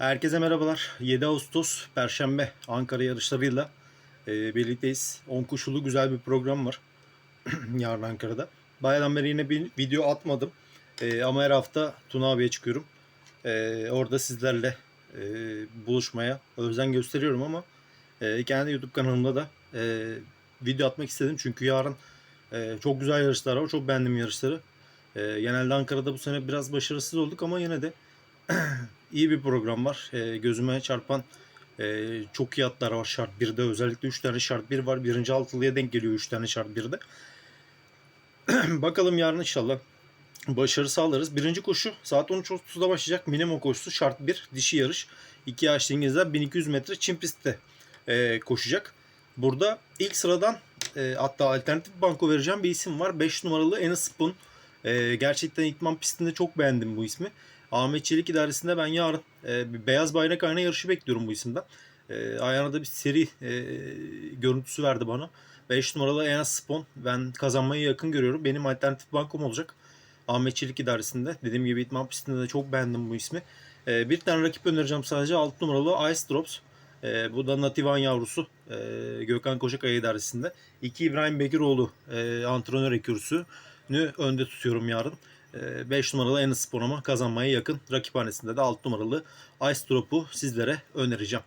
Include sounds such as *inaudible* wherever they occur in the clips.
Herkese merhabalar. 7 Ağustos Perşembe Ankara yarışlarıyla e, birlikteyiz. 10 koşulu güzel bir program var. *clears throat* Yarın Ankara'da. Bayağıdan beri yine bir video atmadım. E, ama her hafta Tuna abiye çıkıyorum. E, orada sizlerle e, buluşmaya özen gösteriyorum ama e, kendi YouTube kanalımda da e, video atmak istedim. Çünkü yarın e, çok güzel yarışlar var. Çok beğendim yarışları. E, genelde Ankara'da bu sene biraz başarısız olduk ama yine de *clears throat* iyi bir program var. E, gözüme çarpan e, çok iyi atlar var şart 1'de. Özellikle 3 tane şart 1 var. Birinci altılıya denk geliyor 3 tane şart 1'de. *clears throat* Bakalım yarın inşallah başarı sağlarız. Birinci koşu saat 13.30'da başlayacak. Minimum koşusu şart 1 dişi yarış. 2 yaşlı İngilizler 1200 metre çim pistte e, koşacak. Burada ilk sıradan e, hatta alternatif banko vereceğim bir isim var. 5 numaralı Enes Spoon. E, gerçekten İkman pistinde çok beğendim bu ismi. Ahmet Çelik idaresinde ben yarın e, bir beyaz bayrak ayna yarışı bekliyorum bu isimden. E, ayağına da bir seri e, görüntüsü verdi bana. 5 numaralı Enes Spon ben kazanmayı yakın görüyorum. Benim alternatif bankom olacak. Ahmet Çelik idaresinde. Dediğim gibi İtman pistinde de çok beğendim bu ismi. E, bir tane rakip önereceğim sadece 6 numaralı Ice Drops. E, bu da Nativan yavrusu e, Gökhan Koşakaya idaresinde. 2 İbrahim Bekiroğlu e, antrenör ekürsünü önde tutuyorum yarın. 5 numaralı Enes Spor'uma kazanmaya yakın. Rakiphanesinde de 6 numaralı Ice Drop'u sizlere önereceğim.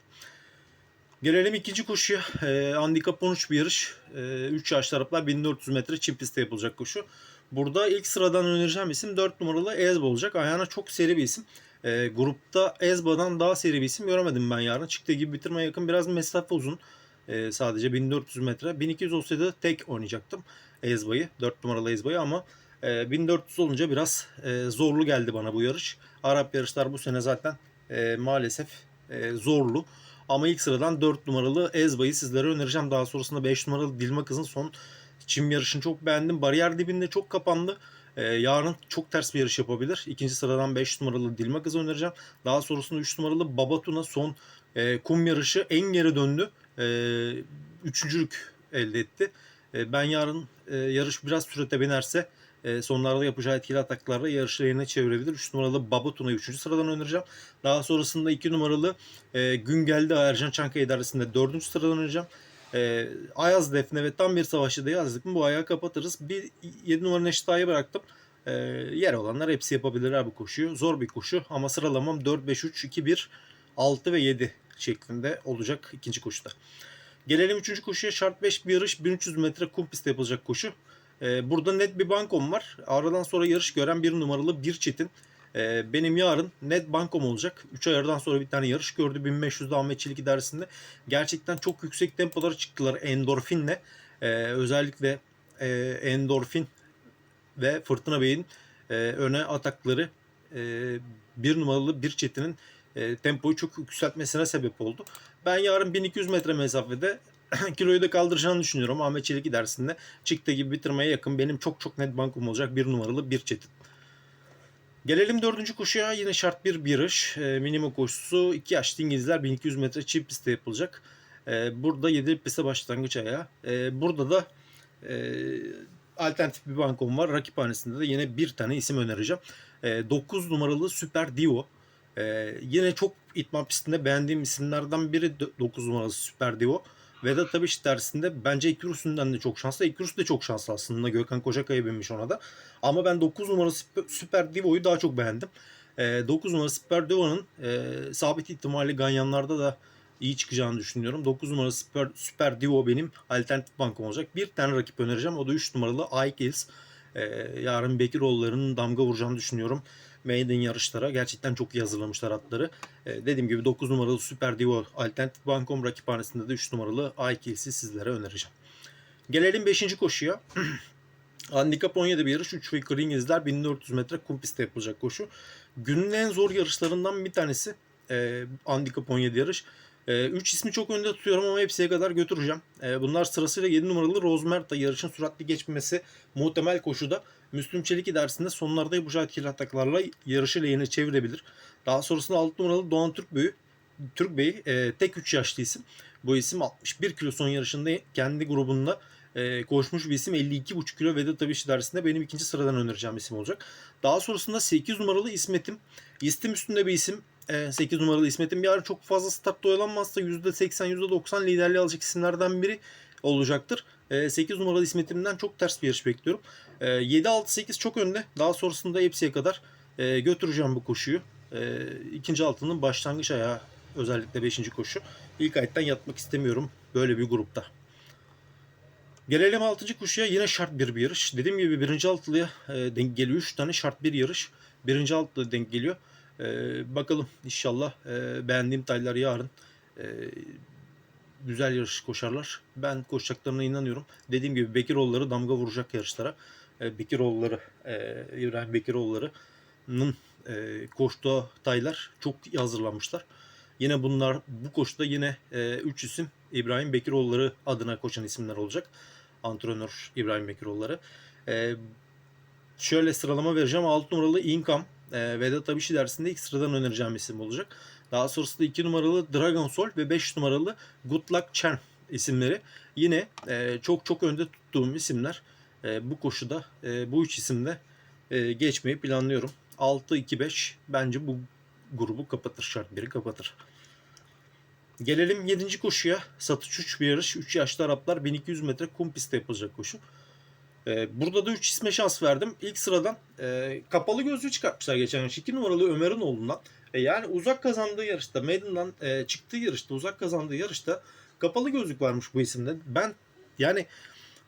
Gelelim ikinci koşuya. E, handikap 13 bir yarış. 3 yaşlı Araplar 1400 metre çim pistte yapılacak koşu. Burada ilk sıradan önereceğim isim 4 numaralı Ezba olacak. Ayağına çok seri bir isim. E, grupta Ezba'dan daha seri bir isim göremedim ben yarın. Çıktığı gibi bitirmeye yakın biraz mesafe uzun. E, sadece 1400 metre. 1200 olsaydı tek oynayacaktım Ezba'yı. 4 numaralı Ezba'yı ama e, 1400 olunca biraz e, zorlu geldi bana bu yarış. Arap yarışlar bu sene zaten e, maalesef e, zorlu. Ama ilk sıradan 4 numaralı Ezba'yı sizlere önereceğim. Daha sonrasında 5 numaralı Dilma Kız'ın son çim yarışını çok beğendim. Bariyer dibinde çok kapandı. Ee, yarın çok ters bir yarış yapabilir. İkinci sıradan 5 numaralı Dilma Kız'ı önereceğim. Daha sonrasında 3 numaralı Babatuna son kum yarışı en geri döndü. Üçüncülük elde etti. Ben yarın yarış biraz sürete binerse e, sonlarda yapacağı etkili ataklarla yarışı yerine çevirebilir. 3 numaralı Babatuna'yı 3. sıradan önereceğim. Daha sonrasında 2 numaralı e, Gün Geldi Ercan Çankaya idaresinde 4. sıradan önereceğim. E, Ayaz Defne ve tam bir savaşı da yazdık mı bu ayağı kapatırız. Bir 7 numara Neşita'yı bıraktım. E, yer olanlar hepsi yapabilirler bu koşuyu. Zor bir koşu ama sıralamam 4, 5, 3, 2, 1, 6 ve 7 şeklinde olacak ikinci koşuda. Gelelim üçüncü koşuya. Şart 5 bir yarış. 1300 metre kum pistte yapılacak koşu. Ee, burada net bir bankom var. Aradan sonra yarış gören bir numaralı bir çetin. Ee, benim yarın net bankom olacak. 3 ayardan sonra bir tane yarış gördü. 1500'de Ahmet Çelik idaresinde. Gerçekten çok yüksek tempolara çıktılar endorfinle. Ee, özellikle e, endorfin ve Fırtına Bey'in e, öne atakları e, bir numaralı bir çetinin e, tempoyu çok yükseltmesine sebep oldu. Ben yarın 1200 metre mesafede *clears throat* kiloyu da kaldıracağını düşünüyorum. Ahmet Çelik dersinde çıktı gibi bitirmeye yakın benim çok çok net bankom olacak bir numaralı bir çetin. Gelelim dördüncü koşuya. Yine şart bir yarış. E, minimum koşusu 2 yaşlı İngilizler 1200 metre çift pistte yapılacak. E, burada 7 piste başlangıç ayağı. E, burada da e, alternatif bir bankom var. Rakiphanesinde de yine bir tane isim önereceğim. E, 9 numaralı Süper Divo. Ee, yine çok itman pistinde beğendiğim isimlerden biri 9 numaralı Süper Divo. Vedat Abiş dersinde bence Ekürüs'ünden de çok şanslı. Ekürüs de çok şanslı aslında. Gökhan Kocakaya binmiş ona da. Ama ben 9 numaralı Süper Divo'yu daha çok beğendim. E, 9 numaralı Süper Divo'nun e, sabit ihtimali Ganyanlarda da iyi çıkacağını düşünüyorum. 9 numaralı Süper, Süper Divo benim alternatif bankom olacak. Bir tane rakip önereceğim. O da 3 numaralı Aikils. E, yarın Bekiroğulları'nın damga vuracağını düşünüyorum. Maiden yarışlara gerçekten çok iyi hazırlamışlar atları. E, dediğim gibi 9 numaralı Super Divo Alternatif Bankom rakiphanesinde de 3 numaralı Aikils'i sizlere önereceğim. Gelelim 5. koşuya. *clears throat* Handikap 17 bir yarış. 3 ve İngilizler 1400 metre kum pistte yapılacak koşu. Günün en zor yarışlarından bir tanesi. E, Handikap 17 yarış. 3 ismi çok önde tutuyorum ama hepsiye kadar götüreceğim. E, bunlar sırasıyla 7 numaralı Rosemerta yarışın süratli geçmesi muhtemel koşuda. Müslüm Çelik idaresinde sonlarda yapacağı etkili ataklarla yarışı lehine çevirebilir. Daha sonrasında 6 numaralı Doğan Türk Bey, Türk Bey e, tek 3 yaşlı isim. Bu isim 61 kilo son yarışında kendi grubunda e, koşmuş bir isim 52,5 kilo Vedat Abiş idaresinde benim ikinci sıradan önereceğim isim olacak. Daha sonrasında 8 numaralı İsmet'im. İstim üstünde bir isim. E, 8 numaralı İsmet'in bir ara çok fazla startta oyalanmazsa %80 %90 liderliği alacak isimlerden biri olacaktır. E, 8 numaralı İsmet'imden çok ters bir yarış bekliyorum. E, 7-6-8 çok önde. Daha sonrasında hepsiye kadar e, götüreceğim bu koşuyu. E, ikinci altının başlangıç ayağı özellikle 5. koşu. İlk ayaktan yatmak istemiyorum böyle bir grupta. Gelelim 6. koşuya yine şart bir bir yarış. Dediğim gibi birinci altılıya e, denk geliyor. 3 tane şart bir yarış. Birinci altılı denk geliyor. E, bakalım inşallah e, beğendiğim taylar yarın e, güzel yarış koşarlar. Ben koşacaklarına inanıyorum. Dediğim gibi Bekiroğulları damga vuracak yarışlara. E, Bekiroğulları, e, İbrahim Bekiroğulları'nın e, koştuğu taylar çok iyi hazırlanmışlar. Yine bunlar bu koşuda yine 3 isim İbrahim Bekiroğulları adına koşan isimler olacak. Antrenör İbrahim Bekiroğulları. E, şöyle sıralama vereceğim. 6 numaralı Inkam e, Vedat Abişi dersinde ilk sıradan önereceğim isim olacak. Daha sonrasında 2 numaralı Dragon Sol ve 5 numaralı Good Luck Charm isimleri. Yine e, çok çok önde tuttuğum isimler. E, bu koşuda e, bu üç isimde e, geçmeyi planlıyorum. 6-2-5 bence bu grubu kapatır. Şart 1'i kapatır. Gelelim 7. koşuya. Satış 3 bir yarış. 3 yaşlı Araplar 1200 metre kum pistte yapılacak koşu. Ee, burada da 3 isme şans verdim. İlk sıradan e, kapalı gözlüğü çıkartmışlar geçen yarış. 2 numaralı Ömer'in oğlundan. E, yani uzak kazandığı yarışta, Maiden'dan e, çıktığı yarışta, uzak kazandığı yarışta kapalı gözlük varmış bu isimde. Ben yani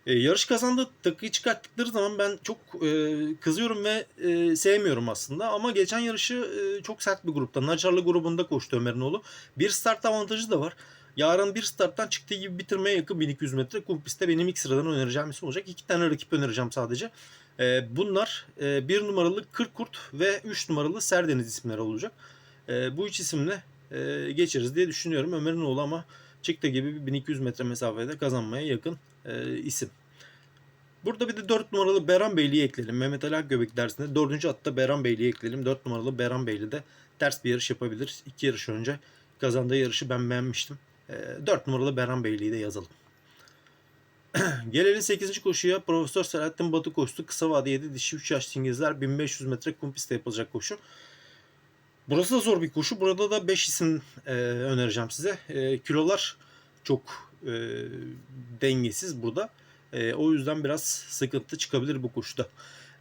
e, yarış kazandığı takıyı çıkarttıkları zaman ben çok e, kızıyorum ve e, sevmiyorum aslında. Ama geçen yarışı e, çok sert bir grupta. Nacarlı grubunda koştu Ömer'in oğlu. Bir start avantajı da var. Yarın bir starttan çıktığı gibi bitirmeye yakın 1200 metre kum pistte benim ilk sıradan önereceğim isim olacak. İki tane rakip önereceğim sadece. E, bunlar e, bir numaralı Kırkurt ve 3 numaralı Serdeniz isimleri olacak. E, bu üç isimle e, geçeriz diye düşünüyorum. Ömer'in oğlu ama çıktı gibi 1200 metre mesafede kazanmaya yakın e, isim. Burada bir de 4 numaralı Beran Beyli'yi ekleyelim. Mehmet Ali Akgöbek dersinde 4. atta Beran Beyli'yi ekleyelim. 4 numaralı Beran Beyli de ters bir yarış yapabilir. 2 yarış önce kazandığı yarışı ben beğenmiştim. E, 4 numaralı Beran Beyli'yi de yazalım. *clears throat* Gelelim 8. koşuya. Profesör Selahattin Batı koştu. Kısa vadede dişi 3 yaşlı İngilizler 1500 metre kum pistte yapılacak koşu. Burası da zor bir koşu. Burada da 5 isim e, önereceğim size. E, kilolar çok e, dengesiz burada. E, o yüzden biraz sıkıntı çıkabilir bu koşuda.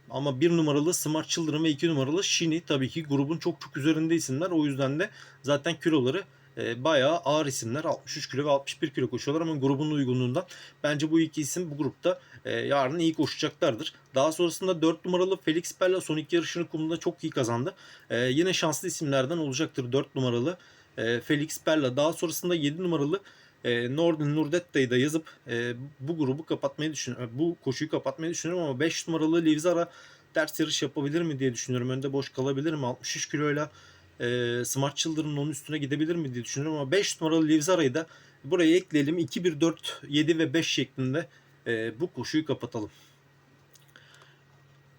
Ama bir numaralı Smart Children ve iki numaralı Shini tabii ki grubun çok çok üzerinde isimler. O yüzden de zaten kiloları e, bayağı ağır isimler. 63 kilo ve 61 kilo koşuyorlar ama grubun uygunluğundan bence bu iki isim bu grupta e, yarın iyi koşacaklardır. Daha sonrasında 4 numaralı Felix Bella son iki yarışını kumda çok iyi kazandı. E, yine şanslı isimlerden olacaktır 4 numaralı e, Felix Bella. Daha sonrasında 7 numaralı e, Norden Nurdetta'yı da yazıp e, bu grubu kapatmayı düşünüyorum. Bu koşuyu kapatmayı düşünüyorum ama 5 numaralı Livzara ters yarış yapabilir mi diye düşünüyorum. Önde boş kalabilir mi? 63 kiloyla e, Smart Children'ın onun üstüne gidebilir mi diye düşünüyorum ama 5 numaralı Livzara'yı da buraya ekleyelim. 2, 1, 4, 7 ve 5 şeklinde e, bu koşuyu kapatalım.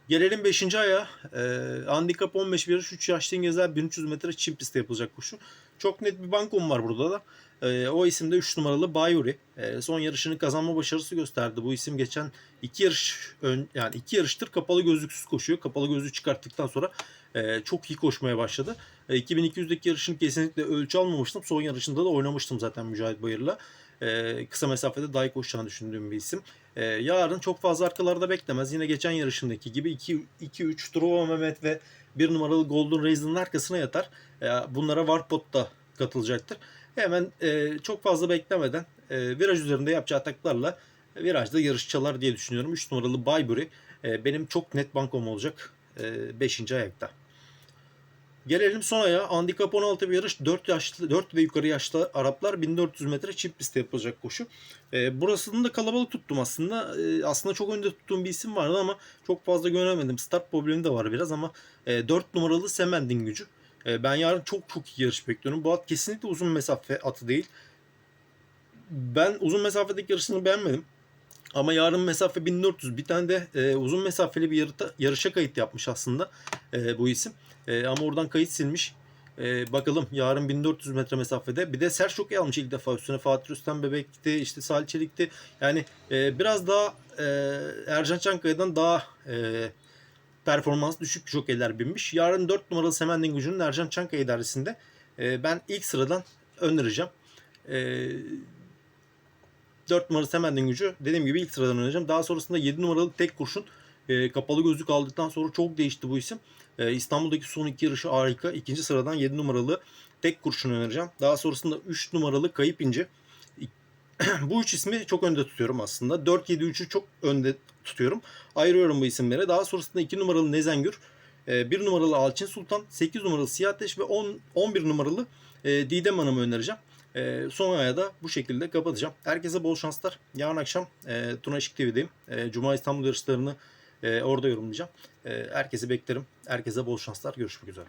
Gelelim 5. aya. E, handikap 15 bir yarış 3 yaşlı İngilizler 1300 metre çim pistte yapılacak koşu. Çok net bir bankom var burada da. E, o isim de 3 numaralı Bayuri. E, son yarışını kazanma başarısı gösterdi. Bu isim geçen iki yarış ön, yani iki yarıştır kapalı gözlüksüz koşuyor. Kapalı gözlüğü çıkarttıktan sonra e, çok iyi koşmaya başladı. E, 2200'deki yarışını kesinlikle ölçü almamıştım. Son yarışında da oynamıştım zaten Mücahit Bayır'la. E, kısa mesafede daha iyi koşacağını düşündüğüm bir isim. E, yarın çok fazla arkalarda beklemez. Yine geçen yarışındaki gibi 2-3 Truva Mehmet ve bir numaralı Golden Raisin'in arkasına yatar. E, bunlara Warpot da katılacaktır. Hemen e, çok fazla beklemeden e, viraj üzerinde yapacağı ataklarla e, virajda yarış çalar diye düşünüyorum. 3 numaralı Baybury e, benim çok net bankom olacak 5. E, ayakta. Gelelim son ayağa. Handikap 16 bir yarış. 4 yaşlı 4 ve yukarı yaşlı Araplar 1400 metre çift pistte yapılacak koşu. E, burasını da kalabalık tuttum aslında. E, aslında çok önde tuttuğum bir isim vardı ama çok fazla göremedim. Start problemi de var biraz ama e, 4 numaralı Semendin gücü. E, ben yarın çok çok iyi yarış bekliyorum. Bu at kesinlikle uzun mesafe atı değil. Ben uzun mesafedeki yarışını beğenmedim. Ama yarın mesafe 1400. Bir tane de e, uzun mesafeli bir yarıta, yarışa kayıt yapmış aslında e, bu isim. E, ama oradan kayıt silmiş. E, bakalım yarın 1400 metre mesafede. Bir de Serşok'u almış ilk defa. Üstüne Fatih Rüstem Bebek'ti, işte Salih Çelik'ti. Yani e, biraz daha e, Ercan Çankaya'dan daha e, performans düşük jokeyler binmiş. Yarın 4 numaralı Semendin Gücü'nün Ercan Çankaya idaresinde e, ben ilk sıradan önereceğim. E, 4 numaralı Semendin Gücü dediğim gibi ilk sıradan önereceğim. Daha sonrasında 7 numaralı tek kurşun e, kapalı gözlük aldıktan sonra çok değişti bu isim. E, İstanbul'daki son iki yarışı harika. İkinci sıradan 7 numaralı tek kurşun önereceğim. Daha sonrasında 3 numaralı Kayıp İnci. *clears throat* bu üç ismi çok önde tutuyorum aslında. 4-7-3'ü çok önde tutuyorum. Ayırıyorum bu isimlere. Daha sonrasında 2 numaralı Nezengür, 1 numaralı Alçin Sultan, 8 numaralı Siyah Ateş ve 10, 11 numaralı e, Didem Hanım'ı önereceğim. E, son aya da bu şekilde kapatacağım. Herkese bol şanslar. Yarın akşam e, Tuna Işık TV'deyim. E, Cuma İstanbul yarışlarını e, orada yorumlayacağım. E, herkesi beklerim. Herkese bol şanslar. Görüşmek üzere.